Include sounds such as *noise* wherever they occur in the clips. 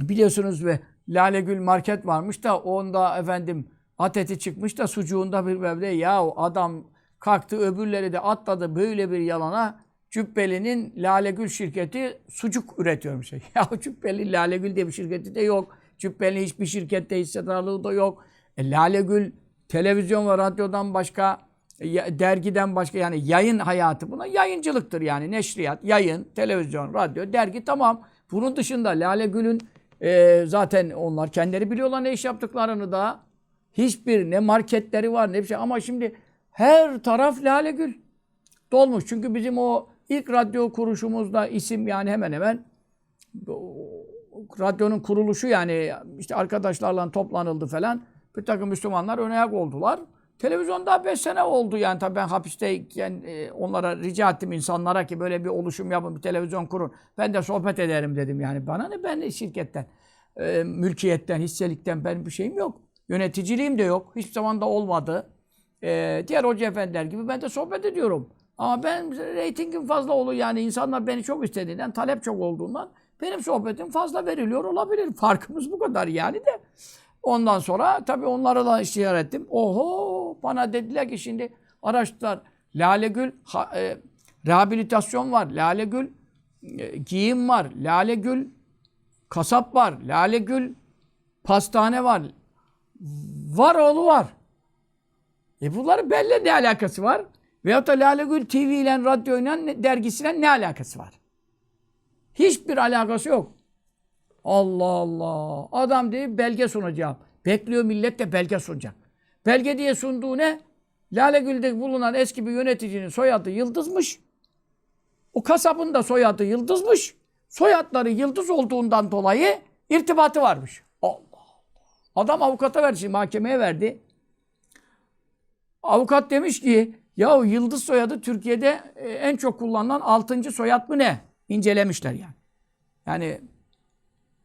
biliyorsunuz ve Lale Gül market varmış da onda efendim at eti çıkmış da sucuğunda bir böyle ya adam kalktı öbürleri de atladı böyle bir yalana Cübbeli'nin Lale Gül şirketi sucuk üretiyormuş. *laughs* Ya Cübbeli Lale Gül diye bir şirketi de yok. Cübbeli hiçbir şirkette hissedarlığı da yok. E, Lale Gül televizyon ve radyodan başka dergiden başka yani yayın hayatı buna yayıncılıktır yani neşriyat, yayın, televizyon, radyo, dergi tamam. Bunun dışında Lale Gül'ün e, zaten onlar kendileri biliyorlar ne iş yaptıklarını da. Hiçbir ne marketleri var ne bir şey ama şimdi her taraf Lale Gül dolmuş. Çünkü bizim o ilk radyo kuruşumuzda isim yani hemen hemen radyonun kuruluşu yani işte arkadaşlarla toplanıldı falan. Bir takım Müslümanlar ön ayak oldular. Televizyonda 5 sene oldu yani tabii ben hapisteyken e, onlara rica ettim insanlara ki böyle bir oluşum yapın, bir televizyon kurun. Ben de sohbet ederim dedim yani. Bana ne ben şirketten, e, mülkiyetten, hisselikten benim bir şeyim yok. Yöneticiliğim de yok. Hiçbir zaman da olmadı. E, diğer hoca efendiler gibi ben de sohbet ediyorum. Ama ben reytingim fazla olur yani insanlar beni çok istediğinden, talep çok olduğundan benim sohbetim fazla veriliyor olabilir. Farkımız bu kadar yani de. Ondan sonra tabii onlara da iştihar ettim. Oho bana dediler ki şimdi araçlar Lale Gül ha- e, rehabilitasyon var. Lale Gül e, giyim var. Lale Gül kasap var. Lale Gül pastane var. Var oğlu var. E bunların belli ne alakası var? Veyahut da Lale Gül TV ile, radyoyla, ne- dergisiyle ne alakası var? Hiçbir alakası yok. Allah Allah. Adam diye belge sunacağım. Bekliyor millet de belge sunacak. Belge diye sunduğu ne? Lale Gül'de bulunan eski bir yöneticinin soyadı Yıldız'mış. O kasabın da soyadı Yıldız'mış. Soyadları Yıldız olduğundan dolayı irtibatı varmış. Allah Allah. Adam avukata verdi, mahkemeye verdi. Avukat demiş ki ya Yıldız soyadı Türkiye'de e, en çok kullanılan 6. soyad mı ne? İncelemişler yani. Yani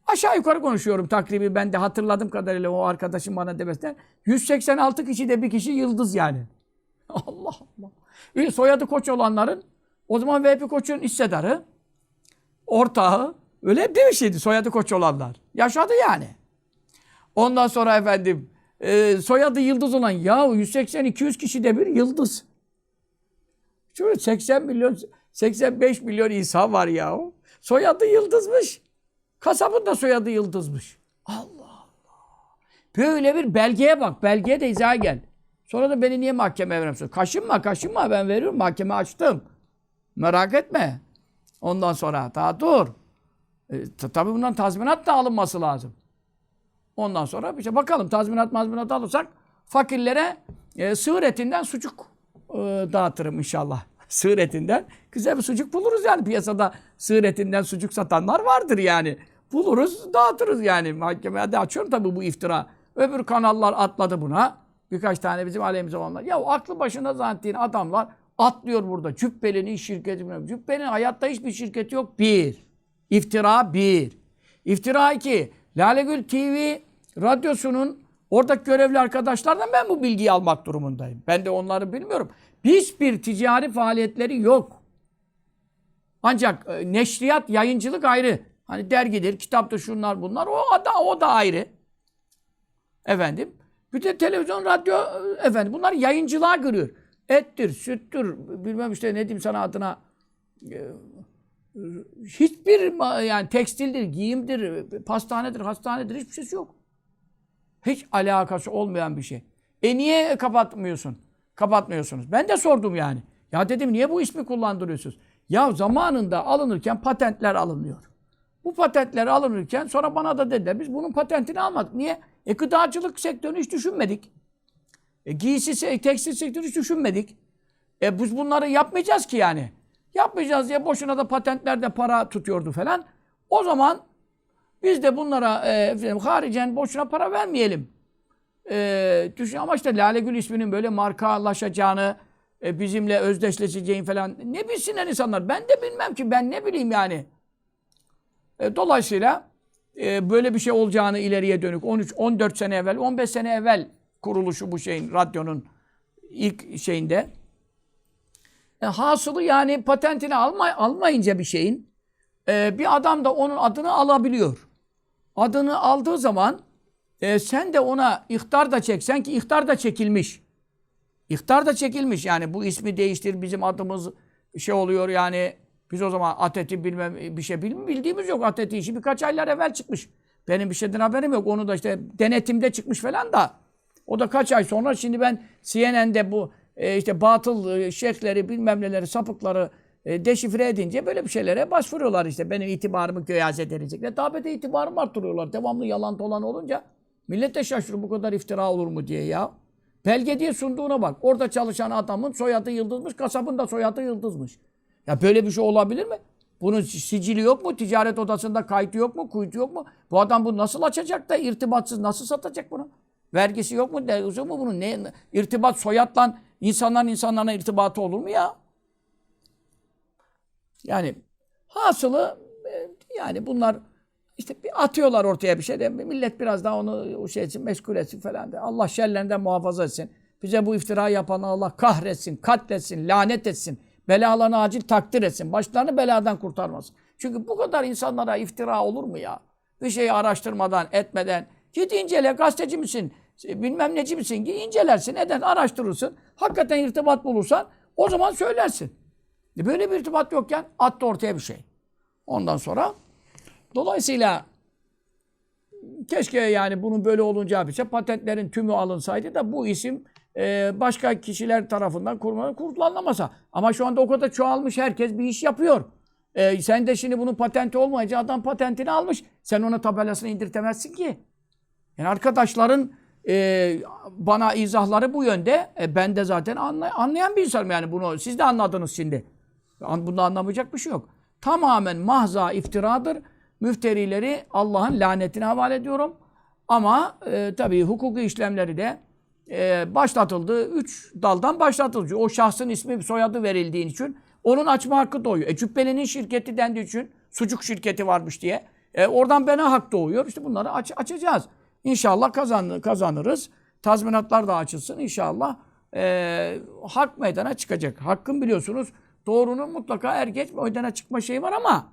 aşağı yukarı konuşuyorum takribi ben de hatırladığım kadarıyla o arkadaşım bana demesinden 186 kişi de bir kişi Yıldız yani. *laughs* Allah Allah. Bir soyadı Koç olanların o zaman Vehbi Koç'un hissedarı, ortağı öyle bir şeydi soyadı Koç olanlar. Yaşadı yani. Ondan sonra efendim e, soyadı Yıldız olan ya 180-200 kişi de bir Yıldız. Şöyle 80 milyon 85 milyon insan var ya. Soyadı Yıldız'mış. Kasabın da soyadı Yıldız'mış. Allah Allah. Böyle bir belgeye bak. Belgeye de izah gel. Sonra da beni niye mahkemeye vermiyorsun? Kaşınma kaşınma ben veriyorum. Mahkeme açtım. Merak etme. Ondan sonra daha dur. E, ta- tabii bundan tazminat da alınması lazım. Ondan sonra bir şey bakalım tazminat mazminat alırsak fakirlere e, sığır etinden sucuk e, dağıtırım inşallah. *laughs* Sığır etinden güzel bir sucuk buluruz yani piyasada sığır etinden sucuk satanlar vardır yani. Buluruz dağıtırız yani. Mahkemeye de açıyorum tabii bu iftira. Öbür kanallar atladı buna. Birkaç tane bizim aleyhimize olanlar. Ya aklı başında zannettiğin adamlar atlıyor burada. Cübbeli'nin şirketi. Cübbeli'nin hayatta hiçbir şirketi yok. Bir. İftira bir. İftira iki. Lalegül TV radyosunun oradaki görevli arkadaşlardan ben bu bilgiyi almak durumundayım. Ben de onları bilmiyorum. Hiçbir ticari faaliyetleri yok. Ancak e, neşriyat, yayıncılık ayrı. Hani dergidir, kitaptır, şunlar bunlar. O da, o da ayrı. Efendim. Bir de televizyon, radyo, efendim bunlar yayıncılığa giriyor. Ettir, süttür, bilmem işte ne diyeyim sana adına. e, Hiçbir yani tekstildir, giyimdir, pastanedir, hastanedir hiçbir şeysi yok. Hiç alakası olmayan bir şey. E niye kapatmıyorsun? Kapatmıyorsunuz. Ben de sordum yani. Ya dedim niye bu ismi kullandırıyorsunuz? Ya zamanında alınırken patentler alınıyor. Bu patentler alınırken sonra bana da dediler biz bunun patentini almadık. Niye? E gıdacılık sektörünü hiç düşünmedik. E giysi, tekstil sektörünü hiç düşünmedik. E biz bunları yapmayacağız ki yani. Yapmayacağız diye boşuna da patentlerde para tutuyordu falan. O zaman biz de bunlara e, haricen boşuna para vermeyelim. E, düşün ama işte Lale Gül isminin böyle markalaşacağını, e, bizimle özdeşleşeceğini falan ne bilsinler insanlar. Ben de bilmem ki ben ne bileyim yani. E, dolayısıyla e, böyle bir şey olacağını ileriye dönük 13 14 sene evvel, 15 sene evvel kuruluşu bu şeyin radyonun ilk şeyinde. E, hasılı yani patentini alma, almayınca bir şeyin e, bir adam da onun adını alabiliyor. adını aldığı zaman e, sen de ona ihtar da çeksen ki ihtar da çekilmiş. İhtar da çekilmiş. Yani bu ismi değiştir bizim adımız şey oluyor yani biz o zaman Ateti bilmem bir şey bilmi bildiğimiz yok. Ateti işi birkaç aylar evvel çıkmış. Benim bir şeyden haberim yok. Onu da işte denetimde çıkmış falan da. O da kaç ay sonra şimdi ben CNN'de bu e, işte batıl e, şeyhleri bilmem neleri sapıkları e, deşifre edince böyle bir şeylere başvuruyorlar işte. Benim itibarımı kıyas edecekler. Da itibarımı arttırıyorlar. Devamlı yalan dolan olunca millet de şaşırıyor bu kadar iftira olur mu diye ya. Belge diye sunduğuna bak. Orada çalışan adamın soyadı Yıldız'mış, kasabın da soyadı Yıldız'mış. Ya böyle bir şey olabilir mi? Bunun sicili yok mu? Ticaret odasında kaydı yok mu? Kuydu yok mu? Bu adam bunu nasıl açacak da irtibatsız nasıl satacak bunu? Vergisi yok mu? Dergisi yok mu bunun? Ne, irtibat soyatla insanların insanlarına irtibatı olur mu ya? Yani hasılı e, yani bunlar işte bir atıyorlar ortaya bir şey de millet biraz daha onu o şey için meşgul etsin falan de. Allah şerlerinden muhafaza etsin. Bize bu iftira yapanı Allah kahretsin, katletsin, lanet etsin. Belalarını acil takdir etsin. Başlarını beladan kurtarmasın. Çünkü bu kadar insanlara iftira olur mu ya? Bir şeyi araştırmadan, etmeden. Git incele, gazeteci misin? Bilmem neci misin? Git incelersin, eden araştırırsın. Hakikaten irtibat bulursan o zaman söylersin. E Böyle bir irtibat yokken attı ortaya bir şey. Ondan sonra dolayısıyla keşke yani bunun böyle olacağı bir şey patentlerin tümü alınsaydı da bu isim e, başka kişiler tarafından kurma- kullanılamasa. Ama şu anda o kadar çoğalmış herkes bir iş yapıyor. E, sen de şimdi bunun patenti olmayınca adam patentini almış. Sen ona tabelasını indirtemezsin ki. Yani arkadaşların e, bana izahları bu yönde. E, ben de zaten anlay- anlayan bir insanım yani bunu. Siz de anladınız şimdi. Bunda anlamayacak bir şey yok. Tamamen mahza iftiradır. Müfterileri Allah'ın lanetine havale ediyorum. Ama e, tabii hukuki işlemleri de e, başlatıldı. Üç daldan başlatıldı. O şahsın ismi, soyadı verildiği için onun açma hakkı doğuyor. E Cübbeli'nin şirketi dendiği için sucuk şirketi varmış diye. E, oradan bana hak doğuyor. İşte bunları aç, açacağız. İnşallah kazan, kazanırız. Tazminatlar da açılsın. İnşallah e, hak meydana çıkacak. Hakkın biliyorsunuz doğrunun mutlaka er geç meydana çıkma şeyi var ama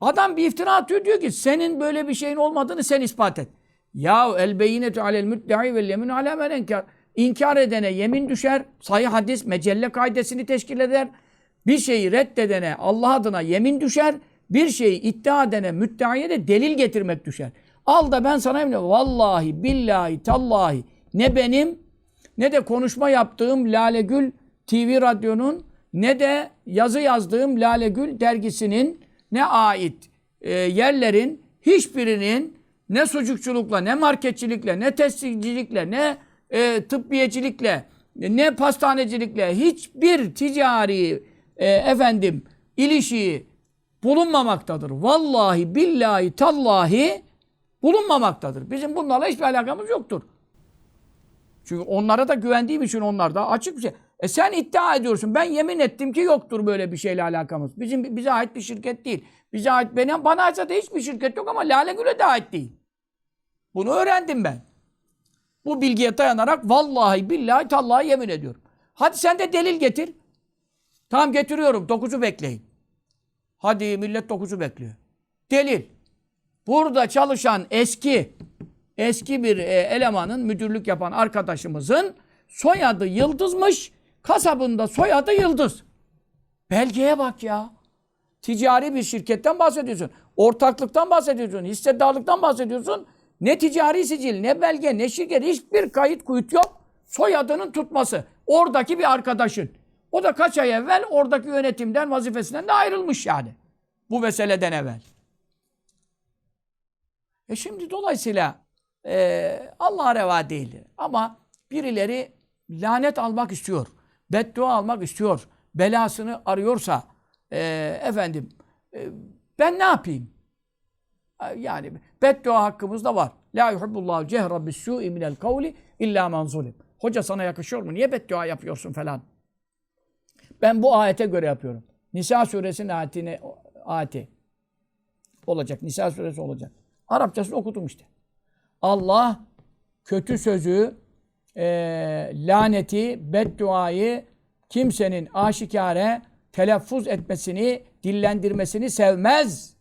adam bir iftira atıyor diyor ki senin böyle bir şeyin olmadığını sen ispat et. Ya el beyinetu alel müdda'i vel yemin ala men enkar. İnkar edene yemin düşer. Sayı hadis mecelle kaidesini teşkil eder. Bir şeyi reddedene Allah adına yemin düşer. Bir şeyi iddia edene müdda'iye de delil getirmek düşer. Al da ben sana emin Vallahi billahi tallahi ne benim ne de konuşma yaptığım Lale Gül TV radyonun ne de yazı yazdığım Lale Gül dergisinin ne ait e, yerlerin hiçbirinin ne sucukçulukla, ne marketçilikle, ne tesiscilikle, ne e, tıbbiyecilikle, ne pastanecilikle hiçbir ticari e, efendim ilişiği bulunmamaktadır. Vallahi billahi tallahi bulunmamaktadır. Bizim bunlarla hiçbir alakamız yoktur. Çünkü onlara da güvendiğim için onlar da açık bir şey. E sen iddia ediyorsun. Ben yemin ettim ki yoktur böyle bir şeyle alakamız. Bizim bize ait bir şirket değil. Bize ait benim bana ait hiçbir şirket yok ama Lale Gül'e de ait değil. Bunu öğrendim ben. Bu bilgiye dayanarak vallahi billahi tallahi yemin ediyorum. Hadi sen de delil getir. Tamam getiriyorum. Dokuzu bekleyin. Hadi millet dokuzu bekliyor. Delil. Burada çalışan eski eski bir e, elemanın müdürlük yapan arkadaşımızın soyadı Yıldız'mış. Kasabında soyadı Yıldız. Belgeye bak ya. Ticari bir şirketten bahsediyorsun. Ortaklıktan bahsediyorsun. Hissedarlıktan bahsediyorsun. Ne ticari sicil, ne belge, ne şirket, hiçbir kayıt kuyut yok. Soyadının tutması. Oradaki bir arkadaşın. O da kaç ay evvel oradaki yönetimden, vazifesinden de ayrılmış yani. Bu meseleden evvel. E şimdi dolayısıyla e, Allah'a reva değildir. Ama birileri lanet almak istiyor. Beddua almak istiyor. Belasını arıyorsa e, efendim e, ben ne yapayım? E, Yani beddua hakkımız da var. La yuhibbullahu cehra bis-su'i minel kavli illa men zulim. Hoca sana yakışıyor mu? Niye beddua yapıyorsun falan? Ben bu ayete göre yapıyorum. Nisa suresinin ayetini, ayeti olacak. Nisa suresi olacak. Arapçasını okudum işte. Allah kötü sözü, e, laneti, bedduayı kimsenin aşikare telaffuz etmesini, dillendirmesini sevmez.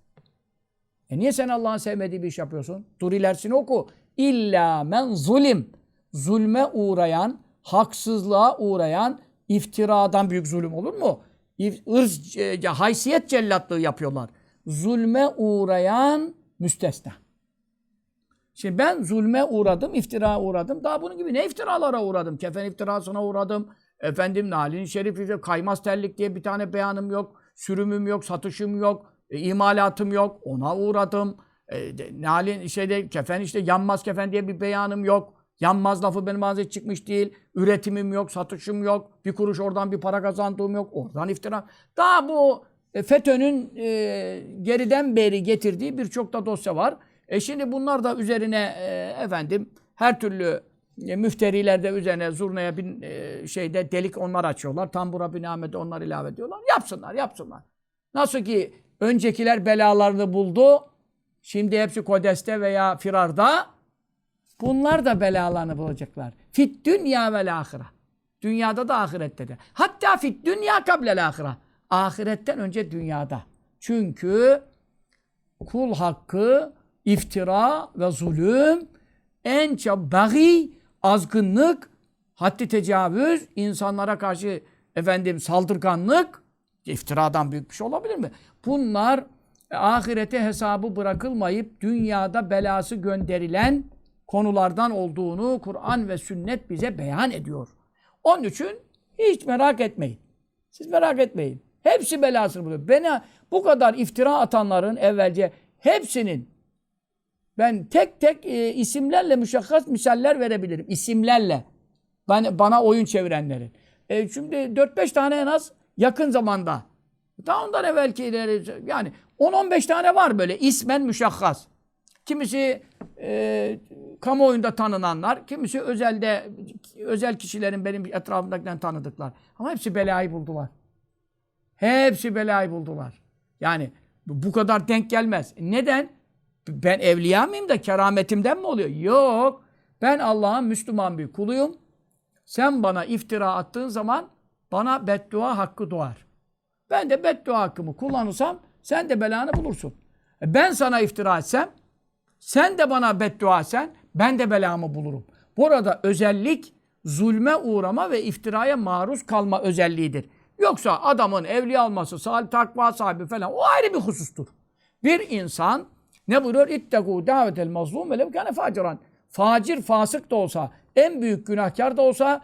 E niye sen Allah'ın sevmediği bir iş yapıyorsun? Dur ilerisini oku. İlla men zulim. Zulme uğrayan, haksızlığa uğrayan, iftiradan büyük zulüm olur mu? Irz, e, haysiyet cellatlığı yapıyorlar. Zulme uğrayan müstesna. Şimdi ben zulme uğradım, iftira uğradım. Daha bunun gibi ne iftiralara uğradım? Kefen iftirasına uğradım. Efendim Nalin Şerif kaymaz terlik diye bir tane beyanım yok. Sürümüm yok, satışım yok, e, imalatım yok. Ona uğradım. E, de- Nalin şeyde kefen işte yanmaz kefen diye bir beyanım yok. Yanmaz lafı benim ağzıma çıkmış değil. Üretimim yok, satışım yok. Bir kuruş oradan bir para kazandığım yok. Oradan iftira. Daha bu e, FETÖ'nün e, geriden beri getirdiği birçok da dosya var. E şimdi bunlar da üzerine e, efendim her türlü müfteriler de üzerine zurnaya bir e, şeyde delik onlar açıyorlar. Tambura binamede onlar ilave ediyorlar. Yapsınlar, yapsınlar. Nasıl ki öncekiler belalarını buldu. Şimdi hepsi Kodes'te veya firarda. Bunlar da belalarını bulacaklar. Fit dünya ve ahire. Dünyada da ahirette de. Hatta fit dünya kablel ahire. Ahiretten önce dünyada. Çünkü kul hakkı, iftira ve zulüm en çok azgınlık, haddi tecavüz, insanlara karşı efendim saldırganlık, iftiradan büyük bir şey olabilir mi? Bunlar ahirete hesabı bırakılmayıp dünyada belası gönderilen konulardan olduğunu Kur'an ve sünnet bize beyan ediyor. Onun için hiç merak etmeyin. Siz merak etmeyin. Hepsi belasını buluyor. Bana bu kadar iftira atanların evvelce hepsinin ben tek tek e, isimlerle müşakkas misaller verebilirim. İsimlerle. Ben, bana oyun çevirenlerin. E, şimdi 4-5 tane en az yakın zamanda. Daha ondan evvelkileri yani 10-15 tane var böyle ismen müşakkas. Kimisi e, kamuoyunda tanınanlar, kimisi özelde özel kişilerin benim etrafımdakilerin tanıdıklar. Ama hepsi belayı buldular. Hepsi belayı buldular. Yani bu kadar denk gelmez. Neden? Ben evliya mıyım da kerametimden mi oluyor? Yok. Ben Allah'ın Müslüman bir kuluyum. Sen bana iftira attığın zaman bana beddua hakkı doğar. Ben de beddua hakkımı kullanırsam sen de belanı bulursun. E Ben sana iftira etsem sen de bana beddua etsen ben de belamı bulurum. Burada özellik zulme uğrama ve iftiraya maruz kalma özelliğidir. Yoksa adamın evliya olması, salih takva sahibi falan o ayrı bir husustur. Bir insan ne buyuruyor? İttegû davetel mazlum ve levkâne faciran. Facir, fasık da olsa, en büyük günahkar da olsa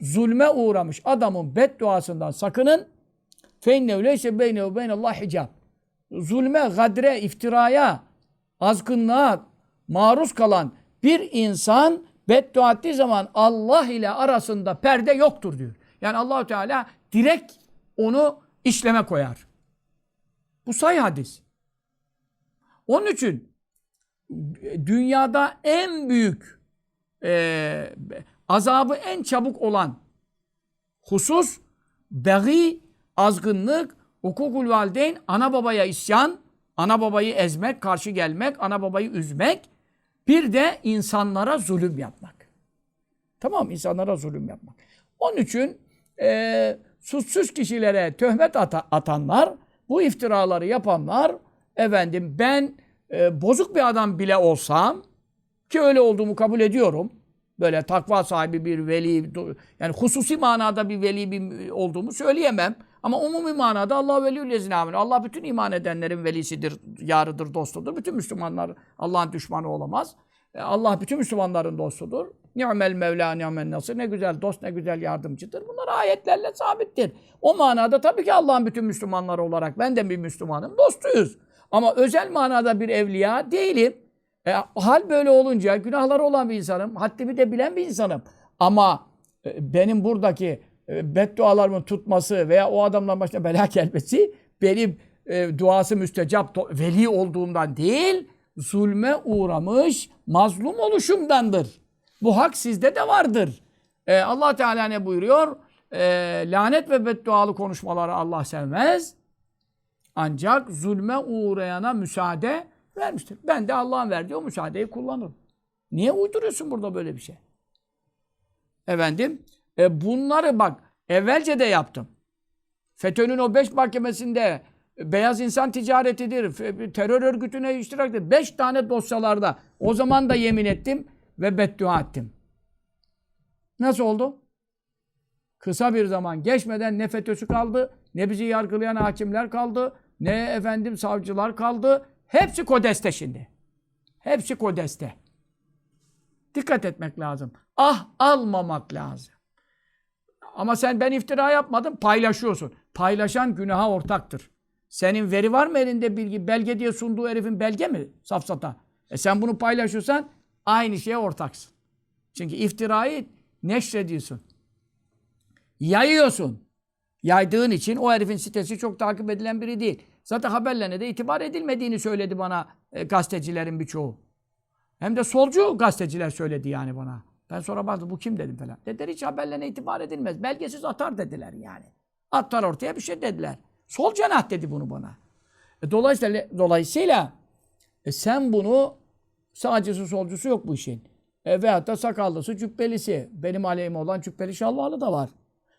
zulme uğramış adamın bedduasından sakının. Feinnev leyse beynev beynallah hicab. Zulme, gadre, iftiraya, azgınlığa maruz kalan bir insan beddua ettiği zaman Allah ile arasında perde yoktur diyor. Yani Allahu Teala direkt onu işleme koyar. Bu say hadis. Onun için dünyada en büyük e, azabı en çabuk olan husus beği, azgınlık, hukukul valideyn, ana babaya isyan, ana babayı ezmek, karşı gelmek, ana babayı üzmek, bir de insanlara zulüm yapmak. Tamam insanlara zulüm yapmak. Onun için e, suçsuz kişilere töhmet ata- atanlar, bu iftiraları yapanlar, efendim ben e, bozuk bir adam bile olsam, ki öyle olduğumu kabul ediyorum. Böyle takva sahibi bir veli, yani hususi manada bir veli bir olduğumu söyleyemem. Ama umumi manada Allah veliyül lezine. Allah bütün iman edenlerin velisidir, yarıdır, dostudur. Bütün Müslümanlar Allah'ın düşmanı olamaz. E, Allah bütün Müslümanların dostudur. Ni'mel Mevla, ni'mel nasır. Ne güzel dost, ne güzel yardımcıdır. Bunlar ayetlerle sabittir. O manada tabii ki Allah'ın bütün Müslümanları olarak ben de bir Müslümanım, dostuyuz. Ama özel manada bir evliya değilim. E, hal böyle olunca günahları olan bir insanım. Haddimi de bilen bir insanım. Ama e, benim buradaki e, beddualarımın tutması veya o adamdan başına bela *laughs* gelmesi benim e, duası müstecap veli olduğumdan değil, zulme uğramış mazlum oluşumdandır. Bu hak sizde de vardır. E, allah Teala ne buyuruyor? E, lanet ve beddualı konuşmaları Allah sevmez. Ancak zulme uğrayana müsaade vermiştir. Ben de Allah'ın verdiği o müsaadeyi kullanırım. Niye uyduruyorsun burada böyle bir şey? Efendim, e bunları bak evvelce de yaptım. FETÖ'nün o beş mahkemesinde beyaz insan ticaretidir, terör örgütüne iştiraktir. Beş tane dosyalarda. O zaman da yemin ettim ve beddua ettim. Nasıl oldu? Kısa bir zaman geçmeden ne FETÖ'sü kaldı, ne bizi yargılayan hakimler kaldı, ne efendim savcılar kaldı. Hepsi kodeste şimdi. Hepsi kodeste. Dikkat etmek lazım. Ah almamak lazım. Ama sen ben iftira yapmadım paylaşıyorsun. Paylaşan günaha ortaktır. Senin veri var mı elinde bilgi? Belge diye sunduğu herifin belge mi? Safsata. E sen bunu paylaşıyorsan aynı şeye ortaksın. Çünkü iftirayı neşrediyorsun. Yayıyorsun. Yaydığın için o herifin sitesi çok takip edilen biri değil. Zaten haberlerine de itibar edilmediğini söyledi bana e, gazetecilerin birçoğu. Hem de solcu gazeteciler söyledi yani bana. Ben sonra baktım bu kim dedim falan. Dediler hiç haberlerine itibar edilmez. Belgesiz atar dediler yani. Atar ortaya bir şey dediler. Sol cenah dedi bunu bana. E, dolayısıyla, dolayısıyla e, sen bunu sağcısı solcusu yok bu işin. E, veyahut da sakallısı cübbelisi. Benim aleyhime olan cübbeli şalvarlı da var.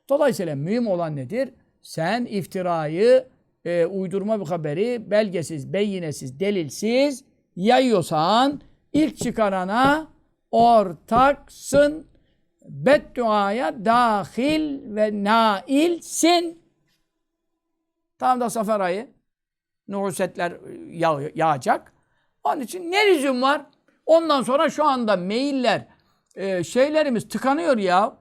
Dolayısıyla mühim olan nedir? Sen iftirayı, e, uydurma bir haberi belgesiz, beyinesiz, delilsiz yayıyorsan ilk çıkarana ortaksın. Bedduaya dahil ve nailsin. Tam da sefer ayı. Nuhusetler yağ, yağacak. Onun için ne lüzum var? Ondan sonra şu anda mailler, e, şeylerimiz tıkanıyor ya.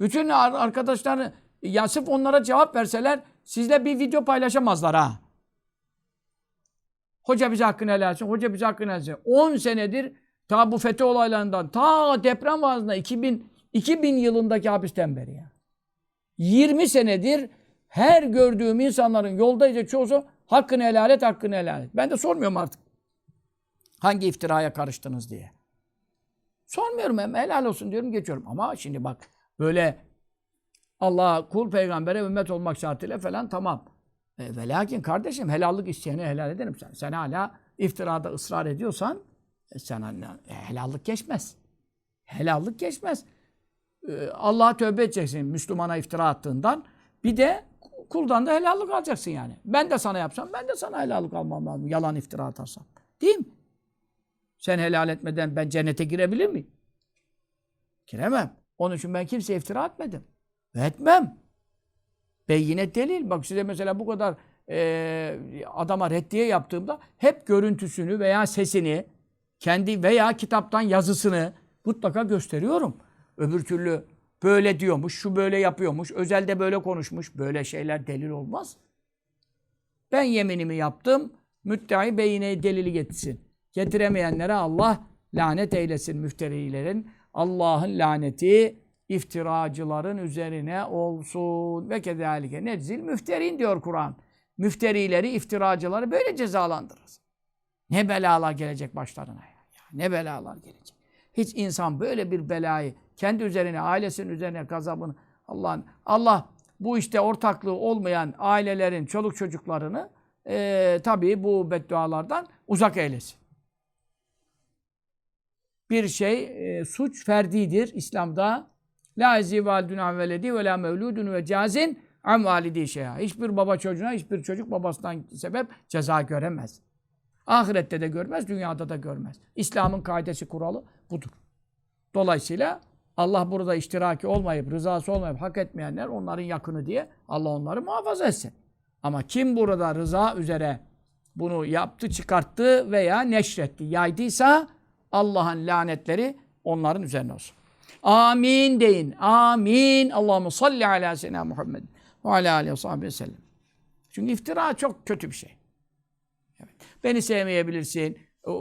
Bütün ar- arkadaşlar ya sırf onlara cevap verseler sizle bir video paylaşamazlar ha. Hoca bize hakkını helal etsin, hoca bize hakkını helal etsin. 10 senedir ta bu FETÖ olaylarından, ta deprem vaazında 2000, 2000 yılındaki hapisten beri ya. 20 senedir her gördüğüm insanların yoldayca çoğusu hakkını helal et, hakkını helal et. Ben de sormuyorum artık. Hangi iftiraya karıştınız diye. Sormuyorum hem helal olsun diyorum geçiyorum. Ama şimdi bak böyle Allah kul peygambere ümmet olmak şartıyla falan tamam. E, ve lakin kardeşim helallik isteyene helal ederim sen. Sen hala iftirada ısrar ediyorsan e, sen e, helallik geçmez. Helallik geçmez. E, Allah'a tövbe edeceksin Müslümana iftira attığından. Bir de kuldan da helallik alacaksın yani. Ben de sana yapsam ben de sana helallik almam lazım. Yalan iftira atarsam. Değil mi? Sen helal etmeden ben cennete girebilir miyim? Giremem. Onun için ben kimseye iftira etmedim. Etmem. Beyine delil. Bak size mesela bu kadar e, adama reddiye yaptığımda hep görüntüsünü veya sesini kendi veya kitaptan yazısını mutlaka gösteriyorum. Öbür türlü böyle diyormuş, şu böyle yapıyormuş, özelde böyle konuşmuş. Böyle şeyler delil olmaz. Ben yeminimi yaptım. Müddeai beyine delili getirsin. Getiremeyenlere Allah lanet eylesin müfterilerin. Allah'ın laneti iftiracıların üzerine olsun. Ve kezalike neczil müfterin diyor Kur'an. Müfterileri, iftiracıları böyle cezalandırırız. Ne belalar gelecek başlarına ya. Ne belalar gelecek. Hiç insan böyle bir belayı kendi üzerine, ailesinin üzerine gazabını Allah'ın Allah bu işte ortaklığı olmayan ailelerin çoluk çocuklarını e, tabii bu beddualardan uzak eylesin. Bir şey, e, suç ferdidir İslam'da. La an veledi ve la mevludun ve cazin an validi şeyha. Hiçbir baba çocuğuna, hiçbir çocuk babasından sebep ceza göremez. Ahirette de görmez, dünyada da görmez. İslam'ın kaidesi, kuralı budur. Dolayısıyla Allah burada iştiraki olmayıp, rızası olmayıp hak etmeyenler onların yakını diye Allah onları muhafaza etsin. Ama kim burada rıza üzere bunu yaptı, çıkarttı veya neşretti, yaydıysa Allah'ın lanetleri onların üzerine olsun. Amin deyin. Amin. Allahumme salli ala seyyidina Muhammed ve ala aleyhi ve sahibi sellem. Çünkü iftira çok kötü bir şey. Evet. Beni sevmeyebilirsin,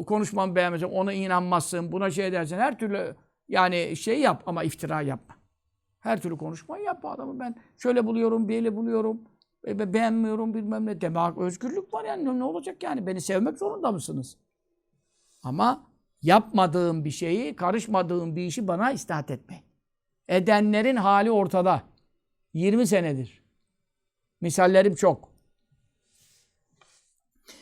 konuşmamı beğenmezsin, ona inanmazsın, buna şey edersin. Her türlü yani şey yap ama iftira yapma. Her türlü konuşmayı yap adamı ben şöyle buluyorum, böyle buluyorum, e, be- beğenmiyorum bilmem ne. Demek özgürlük var yani ne olacak yani? Beni sevmek zorunda mısınız? Ama yapmadığım bir şeyi, karışmadığım bir işi bana istahat etmeyin. Edenlerin hali ortada. 20 senedir. Misallerim çok.